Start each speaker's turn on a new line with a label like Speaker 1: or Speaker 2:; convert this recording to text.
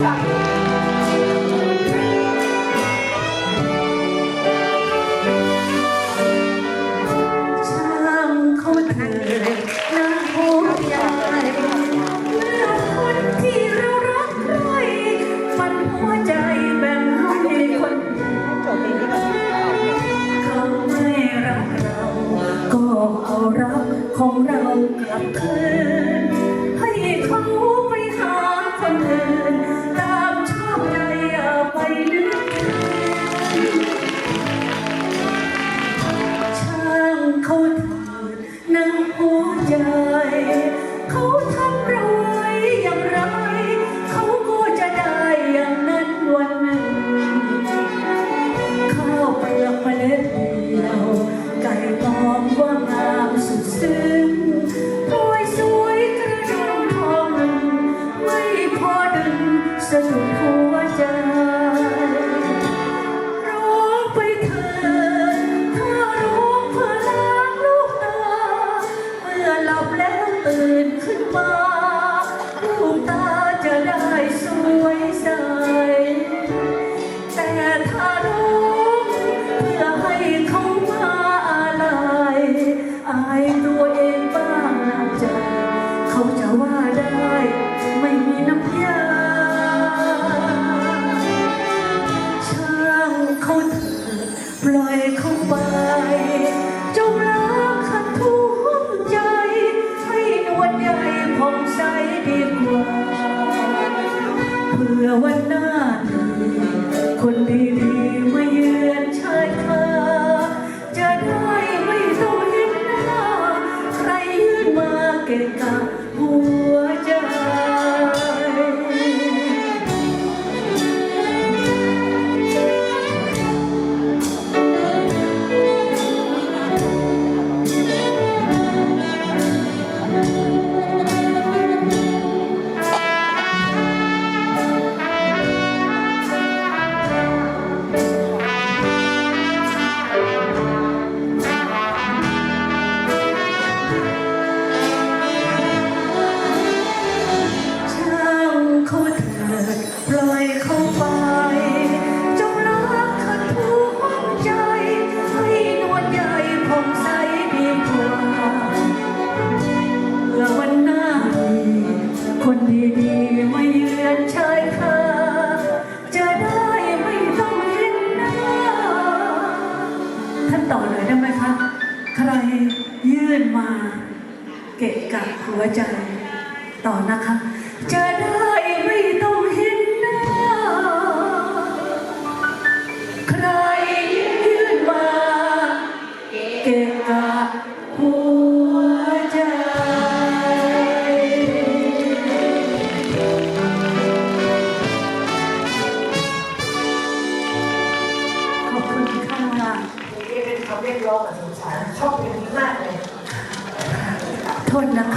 Speaker 1: ช่างเขาเถิดนะหัวใจเมื่อคนที่เรารักใครมันหัวใจแบ่งให้คนเขาไม่รักเราก็เอารักของเรากลับคื นังหัวใจ เขาทำเราไว้อย่างไร เขาก็จะได้อย่างนั้นวันหนึ่งข้าวเปลือกเมล็ดเดียวไก่ตองว่างามสุดซึ้งโรยสวยกระดองทองหนึ่งไม่พอดึงสะดุด ตื่นขึ้นมาลูกตาจะได้สวยใส แต่ถ้าร้องเพื่อให้เขามาอะไรอายตัวเองบ้า เพื่อวันหน้านี้คนดีๆมาเยือนชายคาจะได้ไม่ต้องเห็นหน้า ใครยื่นมาเกะกะ ปล่อยเขาไปจงรักขัดทุกใจ ให้นวลใหญ่ผ่องใสดีกว่าเพื่อวันหน้ามีคนดีๆไมาเยือนชายคาจะได้ไม่ต้องเห็นหน้าท่านต่อเลยได้ไหมคะใครยื่นมา เกะกะหัวใจ ต่อนะคะ จะได้ เกะกะหัวใจ ขอบคุณค่ะ
Speaker 2: นี่เป็นคำเรียกร้องของสงสารชอบเพลงนี้มากเลย
Speaker 1: โทษนะคะ